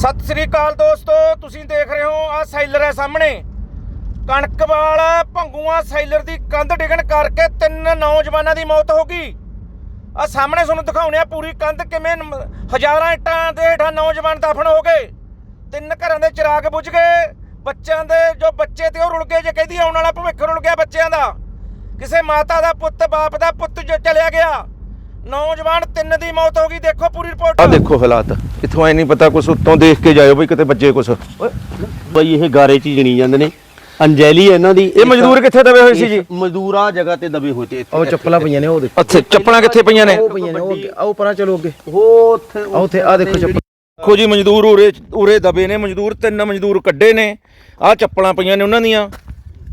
ਸਤਿ ਸ੍ਰੀ ਅਕਾਲ ਦੋਸਤੋ, ਤੁਸੀਂ ਦੇਖ ਰਹੇ ਹੋ ਆ ਸੈਲਰ ਹੈ ਸਾਹਮਣੇ। ਕਣਕਵਾਲ ਭੰਗੂਆਂ ਸੈਲਰ ਦੀ ਕੰਧ ਡਿੱਗਣ ਕਰਕੇ ਤਿੰਨ ਨੌਜਵਾਨਾਂ ਦੀ ਮੌਤ ਹੋ ਗਈ। ਆ ਸਾਹਮਣੇ ਤੁਹਾਨੂੰ ਦਿਖਾਉਣੇ ਆ ਪੂਰੀ ਕੰਧ ਕਿਵੇਂ ਹਜ਼ਾਰਾਂ ਇੱਟਾਂ ਦੇ ਹੇਠਾਂ ਨੌਜਵਾਨ ਦਫਨ ਹੋ ਗਏ। ਤਿੰਨ ਘਰਾਂ ਦੇ ਚਿਰਾਗ ਬੁਝ ਗਏ। ਬੱਚਿਆਂ ਦੇ ਜੋ ਬੱਚੇ ਤੇ ਉਹ ਰੁਲ ਗਏ, ਜੇ ਕਹਿੰਦੀ ਆਉਣ ਵਾਲਾ ਭਵਿੱਖ ਰੁਲ ਗਿਆ ਬੱਚਿਆਂ ਦਾ। ਕਿਸੇ ਮਾਤਾ ਦਾ ਪੁੱਤ, ਬਾਪ ਦਾ ਪੁੱਤ ਜੋ ਚਲਿਆ ਗਿਆ। ਨੌਜਵਾਨ ਤਿੰਨ ਦੀ ਮੌਤ ਹੋ ਗਈ। ਦੇਖੋ ਪੂਰੀ ਰਿਪੋਰਟ। ਆ ਦੇਖੋ ਹਾਲਾਤ। ਇਥੋਂ ਐ ਨਹੀਂ ਪਤਾ ਕੁਛ ਉੱਤੋਂ ਦੇਖ ਕੇ ਜਾਇਓ ਬਈ ਕਿਤੇ ਵੱਜੇ ਕੁਛ। ਬਈ ਇਹ ਗਾਰੇ ਚ ਹੀ ਜਣੀ ਜਾਂਦੇ ਨੇ। ਅੰਜੈਲੀ ਇਹਨਾਂ ਦੀ। ਇਹ ਮਜ਼ਦੂਰ ਕਿੱਥੇ ਦਬੇ ਹੋਏ ਸੀ ਜੀ? ਮਜ਼ਦੂਰ ਆ ਜਗ੍ਹਾ ਤੇ ਦਬੇ ਹੋਏ ਤੇ ਉਹ ਚੱਪਲਾਂ ਪਈਆਂ ਨੇ ਉਹ ਦੇਖੋ। ਅੱਛਾ ਚੱਪਲਾਂ ਕਿੱਥੇ ਪਈਆਂ ਨੇ? ਉਹ ਪਈਆਂ ਨੇ ਉਹ ਅੱਗੇ- ਆਓ ਪਰਾਂ ਚਲੋ ਅੱਗੇ। ਉਹ ਉੱਥੇ ਆ ਉੱਥੇ ਆ ਦੇਖੋ ਚੱਪਲ। ਦੇਖੋ ਜੀ ਮਜ਼ਦੂਰ ਉਰੇ ਉਰੇ ਦਬੇ ਨੇ ਮਜ਼ਦੂਰ ਤਿੰਨ ਮਜ਼ਦੂਰ ਕੱਢੇ ਨੇ। ਆ ਚੱਪਲਾਂ ਪਈਆਂ ਨੇ ਉਹਨਾਂ ਦੀਆਂ।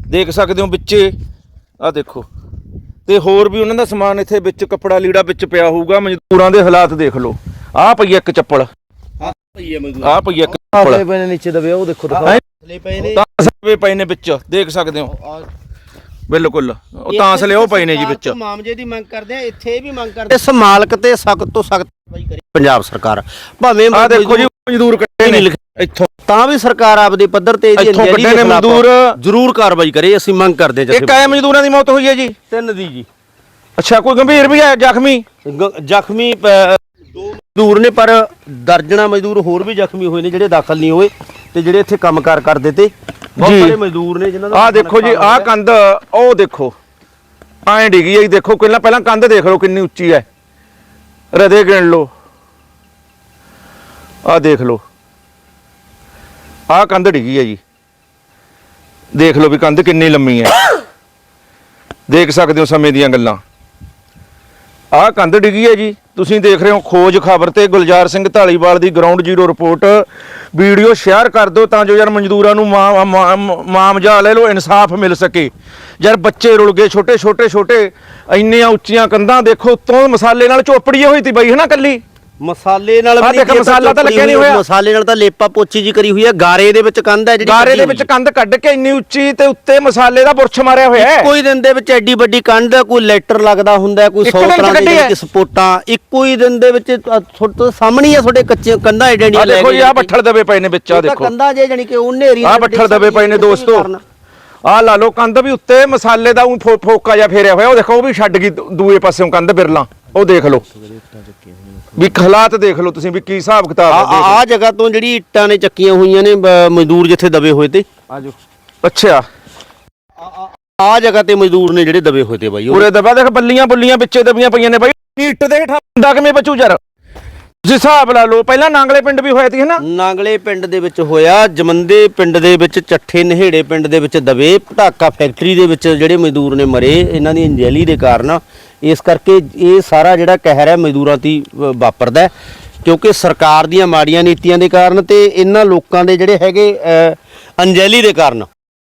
ਦੇਖ ਸਕਦੇ ਹੋ ਵਿੱਚੇ। ਆ ਦੇਖੋ। ਤੇ ਹੋਰ ਵੀ ਉਹਨਾਂ ਦਾ ਸਮਾਨ ਇੱਥੇ ਵਿੱਚ ਕੱਪੜਾ ਲੀੜਾ ਵਿੱਚ ਪਿਆ ਹੋਊਗਾ ਮਜ਼ਦੂਰਾਂ ਦੇ ਹਾਲਾਤ ਦੇਖ ਲਓ। ਆ ਪਈ ਇੱਕ ਚੱਪਲ। ਪਈ ਹੈ ਮਜ਼ਦੂਰ ਆ ਪਈ ਇੱਕ ਚੱਪਲ। ਪਏ ਨੇ ਨੀਚੇ ਦਬੇ ਉਹ ਦੇਖੋ ਦਿਖਾਓ? ਥਲੇ ਪਏ ਨੇ। ਤਾਂ ਸਵੇ ਪਏ ਨੇ ਵਿੱਚ ਦੇਖ ਸਕਦੇ ਹੋ। ਬਿਲਕੁਲ। ਉਹ ਤਾਂ ਸਲੇ ਉਹ ਪਏ ਨੇ ਜੀ ਵਿੱਚ। ਮਾਮਜੇ ਦੀ ਮੰਗ ਕਰਦੇ ਆ ਇੱਥੇ ਵੀ ਮੰਗ ਕਰਦੇ ਇਸ ਮਾਲਕ ਤੇ ਸਖਤ ਤੋਂ ਸਖਤ ਪੰਜਾਬ ਸਰਕਾਰ। ਭਾਵੇਂ ਆ ਦੇਖੋ ਜੀ ਮਜ਼ਦੂਰ ਕੱਢੇ ਨੇ। ਇੱਥੋਂ ਤਾਂ ਵੀ ਸਰਕਾਰ ਆਪਦੇ ਪੱਧਰ ਤੇ ਇਹਦੀ ਇੱਥੋਂ ਕੱਢੇ ਦੇ ਨੇ ਖਿਲਾਫ਼ ਮਜ਼ਦੂਰ। ਜ਼ਰੂਰ ਕਾਰਵਾਈ ਕਰੇ ਅਸੀਂ ਮੰਗ ਕਰਦੇ ਹਾਂ ਇੱਕ ਆਏ ਮਜ਼ਦੂਰਾਂ ਦੀ ਮੌਤ ਹੋਈ ਹੈ ਜੀ? ਤਿੰਨ ਦੀ ਜੀ। ਅੱਛਾ ਕੋਈ ਗੰਭੀਰ ਵੀ ਹੈ ਜ਼ਖਮੀ? ਗ- ਜ਼ਖਮੀ ਪ- ਦੋ ਮਜ਼ਦੂਰ ਨੇ ਪਰ ਦਰਜਣਾ ਮਜ਼ਦੂਰ ਹੋਰ ਵੀ ਜ਼ਖਮੀ ਹੋਏ ਨੇ ਜਿਹੜੇ ਦਾਖਲ ਨਹੀਂ ਹੋਏ ਤੇ ਜਿਹੜੇ ਇੱਥੇ ਕੰਮਕਾਰ ਕਰਦੇ ਤੇ ਬਹੁਤ ਜੀ। ਸਾਰੇ ਮਜ਼ਦੂਰ ਨੇ ਜਿਨ੍ਹਾਂ ਦਾ ਆਹ ਦੇਖੋ ਜੀ ਆਹ ਕੰਧ ਉਹ ਦੇਖੋ। ਐਂ ਡਿੱਗੀ ਹੈ ਜੀ ਦੇਖੋ ਪਹਿਲਾਂ ਪਹਿਲਾਂ ਕੰਧ ਦੇਖ ਲਓ ਕਿੰਨੀ ਉੱਚੀ ਹੈ। ਰਦੇ ਗਿਣ ਲਓ। ਆਹ ਦੇਖ ਲਓ। ਆਹ ਕੰਧ ਡਿੱਗੀ ਹੈ ਜੀ। ਦੇਖ ਲਓ ਵੀ ਕੰਧ ਕਿੰਨੀ ਲੰਮੀ ਹੈ। ਦੇਖ ਸਕਦੇ ਹੋ ਸਮੇਂ ਦੀਆਂ ਗੱਲਾਂ। ਆਹ ਕੰਧ ਡਿੱਗੀ ਹੈ ਜੀ। ਤੁਸੀਂ ਦੇਖ ਰਹੇ ਹੋ ਖੋਜ ਖਬਰ ਤੇ ਗੁਲਜ਼ਾਰ ਸਿੰਘ ਢਾਲੀਵਾਲ ਦੀ ground zero report video share ਕਰ ਦਿਓ ਤਾਂ ਜੋ ਯਾਰ ਮਜ਼ਦੂਰਾਂ ਨੂੰ ਮਾ- ਮਾ- ਮਾਮਜਾ ਲੈ ਲਓ, ਇਨਸਾਫ ਮਿਲ ਸਕੇ। ਯਾਰ ਬੱਚੇ ਰੁਲ ਗਏ ਛੋਟੇ ਛੋਟੇ ਛੋਟੇ ਇੰਨੀਆਂ ਉੱਚੀਆਂ ਕੰਧਾਂ ਦੇਖੋ, ਉੱਤੋਂ ਮਸਾਲੇ ਨਾਲ ਚੋਪੜੀ ਹੋਈ ਤੀ ਬਈ ਹਨਾ ਕੱਲੀ? ਮਸਾਲੇ ਨਾਲ ਆਹ ਵੀ ਦੇਖ, ਮਸਾਲਾ ਤਾਂ ਲੱਗਿਆ ਨਹੀਂ ਹੋਇਆ। ਮਸਾਲੇ ਨਾਲ ਤਾਂ ਲੇਪਾ ਪੋਚੀ ਜੀ ਕਰੀ ਹੋਈ ਹੈ ਗਾਰੇ ਦੇ ਵਿੱਚ ਕੰਧ ਹੈ ਜਿਹੜੀ ਗਾਰੇ ਦੇ ਵਿੱਚ ਕੰਧ ਕੱਢ ਕੇ ਇੰਨੀ ਉੱਚੀ ਤੇ ਉੱਤੇ ਮਸਾਲੇ ਦਾ ਬੁਰਸ਼ ਮਾਰਿਆ ਹੋਇਆ ਹੈ। ਕੋਈ ਦਿਨ ਦੇ ਵਿੱਚ ਐਡੀ ਵੱਡੀ ਕੰਧ ਹੈ, ਕੋਈ ਲੈਟਰ ਲੱਗਦਾ ਹੁੰਦਾ ਹੈ, ਕੋਈ ਇੱਕ 100 ਦਿਨ ਚ ਤਰ੍ਹਾਂ ਦੇ ਹੈ। ਜਿਹੜੇ ਸਪੋਟਾਂ ਇੱਕੋ ਹੀ ਦਿਨ ਦੇ ਵਿੱਚ ਅ, ਤੁਹਾਡੇ ਤੋਂ ਸਾਹਮਣੇ ਹੀ ਆ ਤੁਹਾਡੇ ਕੱਚੇ ਕੰਧਾਂ ਐਡੀਆਂ ਆ ਲੈ ਦੇਖੋ ਜੀ ਆ ਬੱਠਲ ਦਬੇ ਪਏ ਨੇ ਵਿੱਚ ਆ ਦੇਖੋ। ਕੰਧਾਂ ਜੇ ਜਾਨੀ ਕਿ ਉਹ ਨੇਰੀ ਆ ਬੱਠਲ ਦਬੇ ਪਏ ਨੇ ਦੋਸਤੋ। ਆ ਲਾ ਲਓ ਕੰਧ ਵੀ ਉੱਤੇ ਮਸਾਲੇ ਦਾ ਫੋ- ਫੋਕਾ ਜਿਹਾ ਫੇਰਿਆ ਹੋਇਆ ਉਹ ਦੇਖੋ ਉਹ ਵੀ ਛੱਡ ਗਈ ਦੂ- ਦੂਏ ਪਾਸਿਓਂ ਕੰਧ ਬਿਰਲਾ ਉਹ ਦੇਖ ਲਓ। ਵੀ ਹਾਲਾਤ ਦੇਖ ਲਓ ਤੁਸੀਂ ਵੀ ਕੀ ਹਿਸਾਬ ਕਿਤਾਬ ਆ ਆ ਜਗ੍ਹਾ ਤੋਂ ਜਿਹੜੀ ਇੱਟਾਂ ਨੇ ਚੱਕੀਆਂ ਹੋਈਆਂ ਨੇ ਬ- ਮਜ਼ਦੂਰ ਜਿੱਥੇ ਦਬੇ ਹੋਏ ਤੇ। ਲਓ। ਅੱਛਾ। ਆ ਜਗ੍ਹਾ ਤੇ ਮਜ਼ਦੂਰ ਨੇ ਜਿਹੜੇ ਦਬੇ ਹੋਏ ਤੇ ਬਾਈ ਉਹ। ਉਰੇ ਦਬਾ ਦੇਖ ਬੱਲੀਆਂ ਬੁੱਲੀਆਂ ਵਿੱਚੇ ਦਬੀਆਂ ਪਈਆਂ ਨੇ ਬਾਈ। ਨੀਟ ਦੇ ਹੇਠਾਂ ਬੰਦਾ ਕਿਵੇਂ ਬਚੂ ਯਾਰ? ਤੁਸੀਂ ਹਿਸਾਬ ਲਾ ਲਓ ਪਹਿਲਾਂ ਨਾਂਗਲੇ ਪਿੰਡ ਵੀ ਹੋਇਆ ਸੀ ਹਨਾ? ਨਾਂਗਲੇ ਪਿੰਡ ਦੇ ਵਿੱਚ ਹੋਇਆ ਜਮੰਦੇ ਪਿੰਡ ਦੇ ਵਿੱਚ ਚੱਠੇ ਨਹੇੜੇ ਪਿੰਡ ਦੇ ਵਿੱਚ ਦਬੇ ਪਟਾਕਾ ਫੈਕਟਰੀ ਦੇ ਵਿੱਚ ਜਿਹੜੇ ਮਜ਼ਦੂਰ ਨੇ ਮਰੇ ਇਹਨਾਂ ਦੀ ਅੰਜੈਲੀ ਦੇ ਕਾਰਨ। ਇਸ ਕਰਕੇ ਇਹ ਸਾਰਾ ਜਿਹੜਾ ਕਹਿਰ ਹੈ ਮਜ਼ਦੂਰਾਂ 'ਤੇ ਅ, ਵਾਪਰਦਾ ਕਿਉਂਕਿ ਸਰਕਾਰ ਦੀਆਂ ਮਾੜੀਆਂ ਨੀਤੀਆਂ ਦੇ ਕਾਰਨ ਤੇ ਇਹਨਾਂ ਲੋਕਾਂ ਦੇ ਜਿਹੜੇ ਹੈਗੇ ਅ, ਅੰਜੈਲੀ ਦੇ ਕਾਰਨ।